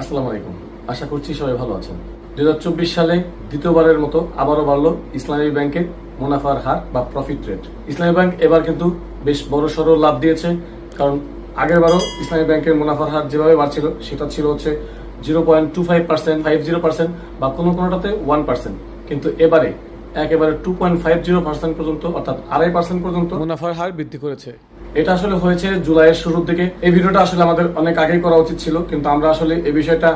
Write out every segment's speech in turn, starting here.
আসসালামু আলাইকুম। আশা করছি সবাই ভালো আছেন। দুই সালে দ্বিতীয়বারের মতো আবারও বাড়লো ইসলামী ব্যাংকের মুনাফার হার বা প্রফিট রেট ইসলামী ব্যাংক এবার কিন্তু বেশ বড় সড়ো লাভ দিয়েছে, কারণ আগের বারও ইসলামী ব্যাংকের মুনাফার হার যেভাবে বাড়ছিল, সেটা ছিল হচ্ছে zero point two five percent, five zero percent বা কোনো কোনোটাতে ওয়ান পার্সেন্ট। কিন্তু এবারে একেবারে two point five zero percent পর্যন্ত, অর্থাৎ আড়াই পার্সেন্ট পর্যন্ত মুনাফার হার বৃদ্ধি করেছে। এটা আসলে হয়েছে জুলাইয়ের শুরুর দিকে। এই ভিডিওটা আসলে আমাদের অনেক আগেই করা উচিত ছিল, কিন্তু আমরা আসলে এই বিষয়টা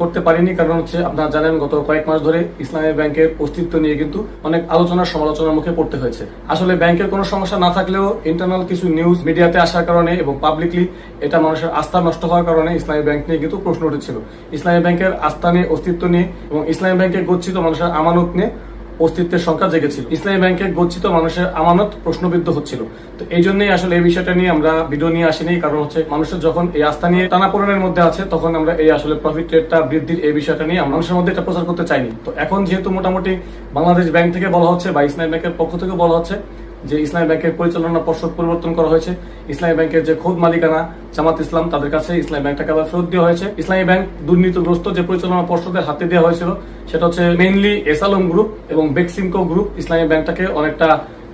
করতে পারিনি। কারণ হচ্ছে, আপনারা জানেন, গত কয়েক মাস ধরে ইসলামী ব্যাংকের অস্তিত্ব নিয়ে কিন্তু অনেক আলোচনা, সমালোচনার মুখে পড়তে হয়েছে। আসলে ব্যাংকের কোনো সমস্যা না থাকলেও ইন্টারনাল কিছু নিউজ মিডিয়াতে আসার কারণে এবং পাবলিকলি এটা মানুষের আস্থা নষ্ট হওয়ার কারণে ইসলামী ব্যাংক নিয়ে কিন্তু প্রশ্ন উঠেছিল। ইসলামী ব্যাংকের আস্থা নিয়ে, অস্তিত্ব নিয়ে এবং ইসলামী ব্যাংকের গচ্ছিত মানুষের আমানত নিয়ে অস্তিত্বের সংখ্যা জেগেছিল। ইসলামী ব্যাংকে গচ্ছিত মানুষের আমানত প্রশ্নবিদ্ধ হচ্ছিল। তো এই জন্যই আসলে এই বিষয়টা নিয়ে আমরা ভিডিও নিয়ে আসিনি, কারণ হচ্ছে মানুষের যখন এই আস্থা নিয়ে টানাপোড়েনের মধ্যে আছে, তখন আমরা এই আসলে প্রফিট রেটটা বৃদ্ধির এই বিষয়টা নিয়ে মানুষের মধ্যে এটা প্রচার করতে চাইনি। তো এখন যেহেতু মোটামুটি বাংলাদেশ ব্যাংক থেকে বলা হচ্ছে বা ইসলামী ব্যাংকের পক্ষ থেকে বলা হচ্ছে যে ইসলামী ব্যাংকের পরিচালনা পর্ষদ পরিবর্তন করা হয়েছে, ইসলামী ব্যাংকের যে খোদ মালিকানা জামাত ইসলাম, তাদের কাছে ইসলামী ব্যাংকটাকে আবার ফেরত দেওয়া হয়েছে। ইসলামী ব্যাংক দুর্নীতিগ্রস্ত যে পরিচালনা পর্ষদের হাতে দেওয়া হয়েছিল, সেটা হচ্ছে মেইনলি এসালম গ্রুপ এবং বেক্সিমকো গ্রুপ ইসলামী ব্যাংকটাকে অনেকটা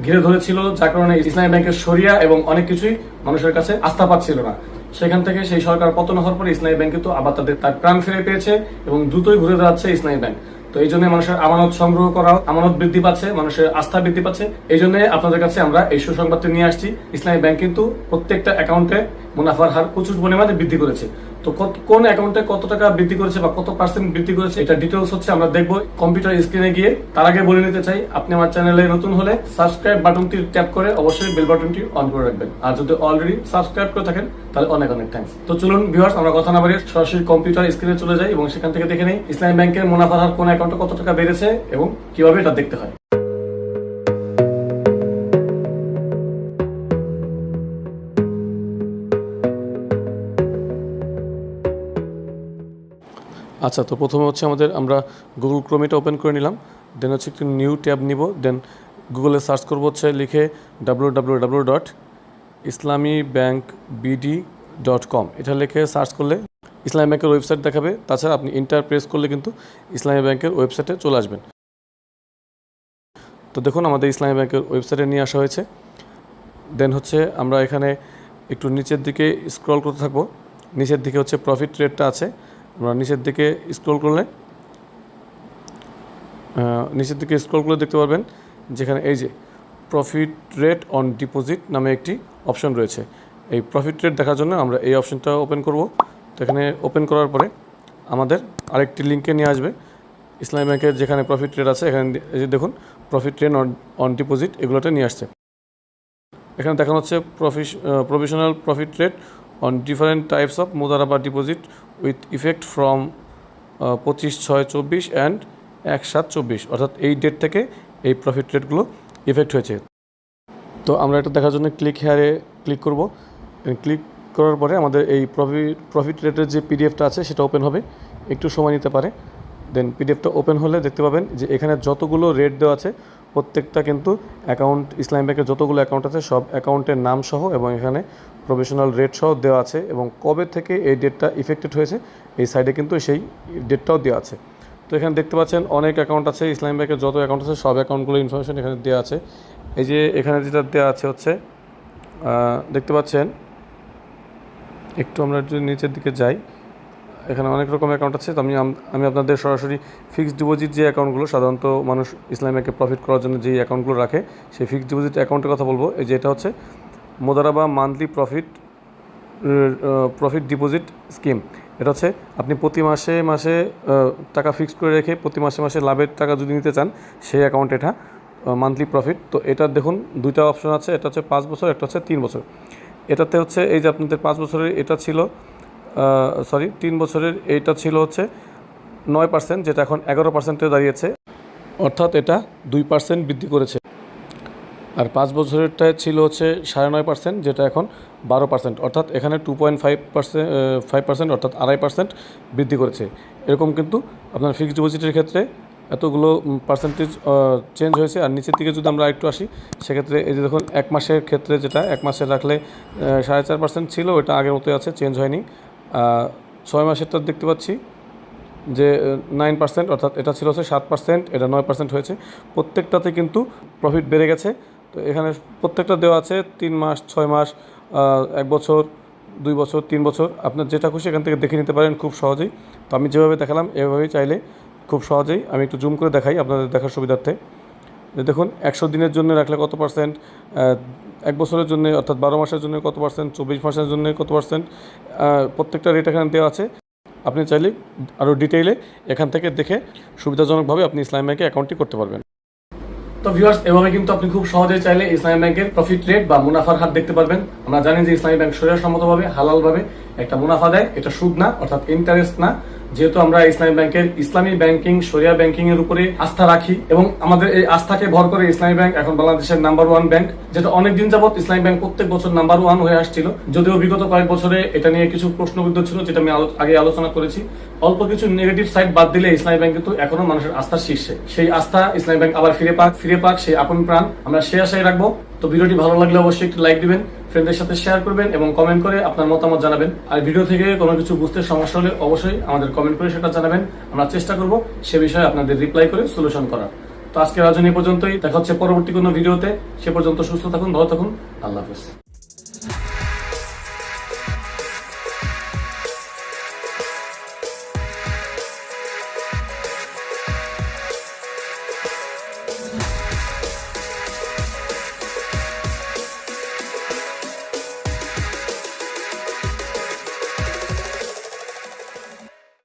ঘিরে ধরেছিল, যার কারণে ইসলামী ব্যাংকের সরিয়া এবং অনেক কিছুই মানুষের কাছে আস্থা পাচ্ছিল না। সেখান থেকে সেই সরকার পতন হওয়ার পরে ইসলামী ব্যাংক কিন্তু আবার তাদের তার প্রাণ ফিরে পেয়েছে এবং দ্রুতই ঘুরে দাঁড়াচ্ছে ইসলামী ব্যাংক। তো এই জন্য মানুষের আমানত সংগ্রহ করা, আমানত বৃদ্ধি পাচ্ছে, মানুষের আস্থা বৃদ্ধি পাচ্ছে। এই জন্য আপনাদের কাছে আমরা এই সুসংবাদটি নিয়ে আসছি। ইসলামী ব্যাংক কিন্তু প্রত্যেকটা অ্যাকাউন্টে মুনাফার হার প্রচুর পরিমাণে বৃদ্ধি করেছে। তো কোন অ্যাকাউন্টে কত টাকা বৃদ্ধি করেছে বা কত পার্সেন্ট বৃদ্ধি করেছে, এটা ডিটেলস হচ্ছে আমরা দেখব কম্পিউটার স্ক্রিনে গিয়ে। তার আগে বলে নিতে চাই, আপনি আমার চ্যানেলে নতুন হলে সাবস্ক্রাইব বাটনটি ট্যাপ করে অবশ্যই বেল বাটনটি অন করে রাখবেন। আর যদি অলরেডি সাবস্ক্রাইব করে থাকেন, তাহলে অনেক অনেক থ্যাঙ্কস তো চলুন ভিউয়ার্স আমরা কথা না বাড়িয়ে সরাসরি কম্পিউটার স্ক্রিনে চলে যাই এবং সেখান থেকে দেখে নেই, ইসলামী ব্যাংকের মুনাফার হার কোন অ্যাকাউন্টে কত টাকা বেড়েছে এবং কীভাবে এটা দেখতে হয়। আচ্ছা তো প্রথমে হচ্ছে আমাদের আমরা গুগল ক্রোমিটা ওপেন করে নিলাম। দেন হচ্ছে একটি নিউ ট্যাব নিব। দেন গুগলে সার্চ করব হচ্ছে লিখে W W dot Islami bank BD dot com এটা লিখে সার্চ করলে ইসলামী ব্যাংকের ওয়েবসাইট দেখাবে। তাছাড়া আপনি ইন্টার প্রেস করলে কিন্তু ইসলামী ব্যাংকের ওয়েবসাইটে চলে আসবেন। তো দেখুন, আমাদের ইসলামী ব্যাংকের ওয়েবসাইটে নিয়ে আসা হয়েছে। দেন হচ্ছে আমরা এখানে একটু নিচের দিকে স্ক্রল করতে থাকব। নিচের দিকে হচ্ছে প্রফিট রেটটা আছে। আমরা নিচের দিকে স্ক্রল করলে নিচের দিকে স্ক্রল করলে দেখতে পারবেন যেখানে এই যে প্রফিট রেট অন ডিপোজিট নামে একটি অপশন রয়েছে। এই প্রফিট রেট দেখার জন্য আমরা এই অপশনটা ওপেন করব। তো এখানে ওপেন করার পরে আমাদের আরেকটি লিঙ্কে নিয়ে আসবে। ইসলামী ব্যাংকের যেখানে প্রফিট রেট আছে, এখানে এই যে দেখুন profit rate on on deposit এগুলোতে নিয়ে আসছে। এখানে দেখানো হচ্ছে profits provisional profit rate on different types of Mudaraba deposit with effect from পঁচিশ, ছয়, চব্বিশ অ্যান্ড এক, সাত, চব্বিশ। অর্থাৎ এই ডেট থেকে এই প্রফিট রেটগুলো ইফেক্ট হয়েছে। তো আমরা এটা দেখার জন্য ক্লিক হেয়ারে ক্লিক করব। ক্লিক করার পরে আমাদের এই প্রফিট প্রফিট রেটের যে পিডিএফটা আছে সেটা ওপেন হবে। একটু সময় নিতে পারে। দেন পিডিএফটা ওপেন হলে দেখতে পাবেন যে এখানে যতগুলো রেট দেওয়া আছে, প্রত্যেকটা কিন্তু অ্যাকাউন্ট ইসলাম ব্যাংকের যতগুলো অ্যাকাউন্ট আছে, সব অ্যাকাউন্টের নাম সহ এবং এখানে প্রফেশনাল রেট সহ দেওয়া আছে এবং কবে থেকে এই ডেটটা ইফেক্টেড হয়েছে, এই সাইডে কিন্তু সেই ডেটটাও দেওয়া আছে। তো এখানে দেখতে পাচ্ছেন অনেক অ্যাকাউন্ট আছে, ইসলাম ব্যাংকের যত অ্যাকাউন্ট আছে, সব অ্যাকাউন্টগুলো ইনফরমেশন এখানে দেওয়া আছে। এই যে এখানে যেটা দেওয়া আছে হচ্ছে দেখতে পাচ্ছেন, একটু আমরা যদি নিচের দিকে যাই, এখানে অনেক রকম অ্যাকাউন্ট আছে, তো আমি আমি আপনাদের সরাসরি ফিক্সড ডিপোজিট যে অ্যাকাউন্টগুলো সাধারণত মানুষ ইসলাম ব্যাংকে প্রফিট করার জন্য যে অ্যাকাউন্টগুলো রাখে, সেই ফিক্সড ডিপোজিট অ্যাকাউন্টের কথা বলব। এই যে এটা হচ্ছে মোদারাবা monthly profit profit deposit scheme. এটা হচ্ছে আপনি প্রতি মাসে মাসে টাকা ফিক্সড করে রেখে প্রতি মাসে মাসে লাভের টাকা যদি নিতে চান, সেই অ্যাকাউন্ট এটা মান্থলি প্রফিট। তো এটা দেখুন, দুইটা অপশন আছে এটা হচ্ছে পাঁচ বছর, একটা হচ্ছে তিন বছর। এটাতে হচ্ছে এই যে আপনাদের পাঁচ বছরের এটা ছিল সরি তিন বছরের এইটা ছিল হচ্ছে নয় পার্সেন্ট যেটা এখন এগারো পার্সেন্টে দাঁড়িয়েছে। অর্থাৎ এটা দুই পার্সেন্ট বৃদ্ধি করেছে। আর পাঁচ বছরেরটায় ছিল হচ্ছে সাড়ে নয় পার্সেন্ট, যেটা এখন বারো পার্সেন্ট। অর্থাৎ এখানে two point five percent five percent অর্থাৎ আড়াই পার্সেন্ট বৃদ্ধি করেছে। এরকম কিন্তু আপনার ফিক্সড ডিপোজিটের ক্ষেত্রে এতগুলো পার্সেন্টেজ চেঞ্জ হয়েছে। আর নিচের দিকে যদি আমরা একটু আসি, সেক্ষেত্রে এই যে দেখুন, এক মাসের ক্ষেত্রে যেটা, এক মাসে রাখলে সাড়ে চার পার্সেন্ট ছিল, ওটা আগের মতোই আছে চেঞ্জ হয়নি। ছয় মাসেরটা দেখতে পাচ্ছি যে নাইন পার্সেন্ট, অর্থাৎ এটা ছিল হচ্ছে সাত পার্সেন্ট, এটা নয় পার্সেন্ট হয়েছে। প্রত্যেকটাতে কিন্তু প্রফিট বেড়ে গেছে। তো এখানে প্রত্যেকটা দেওয়া আছে, তিন মাস, ছয় মাস এক বছর, দুই বছর, তিন বছর। আপনার যেটা খুশি এখান থেকে দেখে নিতে পারেন খুব সহজেই। তো আমি যেভাবে দেখালাম, এভাবেই চাইলে খুব সহজেই আমি একটু জুম করে দেখাই আপনাদের দেখার সুবিধার্থে। দেখুন, একশো দিনের জন্য রাখলে কত পার্সেন্ট এক বছরের জন্য, অর্থাৎ বারো মাসের জন্য কত পার্সেন্ট চব্বিশ মাসের জন্য কত পার্সেন্ট প্রত্যেকটা রেট এখানে দেওয়া আছে। আপনি চাইলে আরও ডিটেইলে এখান থেকে দেখে সুবিধাজনকভাবে আপনি ইসলাম ব্যাংকে অ্যাকাউন্টটি করতে পারবেন। তো ভিউয়ার্স এভাবে কিন্তু আপনি খুব সহজে চাইলে ইসলামী ব্যাংকের প্রফিট রেট বা মুনাফার হার দেখতে পারবেন। আমরা জানি যে ইসলামী ব্যাংক শরীর সম্মতভাবে হালালভাবে একটা মুনাফা দেয়। এটা সুদ না, অর্থাৎ ইন্টারেস্ট না। যেহেতু আমরা ইসলামী ব্যাংকের, ইসলামী ব্যাংকিং, শরিয়া ব্যাংকিং এর উপরে আস্থা রাখি এবং আমাদের এই আস্থাকে ভর করে ইসলামী ব্যাংক এখন বাংলাদেশের নাম্বার ওয়ান ব্যাংক যেটা অনেকদিন যাবত ইসলামী ব্যাংক প্রত্যেক বছর নাম্বার ওয়ান হয়ে আসছিল। যদিও বিগত কয়েক বছরে এটা নিয়ে কিছু প্রশ্নবিদ্ধ ছিল, যেটা আমি আগে আলোচনা করেছি। অল্প কিছু নেগেটিভ সাইড বাদ দিলে ইসলামী ব্যাংক কিন্তু এখনও মানুষের আস্থার শীর্ষে। সেই আস্থা ইসলামী ব্যাংক আবার ফিরে পাক ফিরে পাক সেই আপন প্রাণ। আমরা সে আশায় রাখব। তো ভিডিওটি ভালো লাগলে অবশ্যই একটি লাইক দিবেন। ফ্রেন্ডদের সাথে শেয়ার করবেন এবং কমেন্ট করে আপনার মতামত জানাবেন। আর ভিডিও থেকে কোনো কিছু বুঝতে সমস্যা হলে অবশ্যই আমাদের কমেন্ট করে সেটা জানাবেন। আমরা চেষ্টা করব সে বিষয়ে আপনাদের রিপ্লাই করে সলিউশন করার। তো আজকে এই পর্যন্তই। দেখা হচ্ছে পরবর্তী কোনো ভিডিওতে সে পর্যন্ত সুস্থ থাকুন, ভালো থাকুন। আল্লাহ হাফেজ।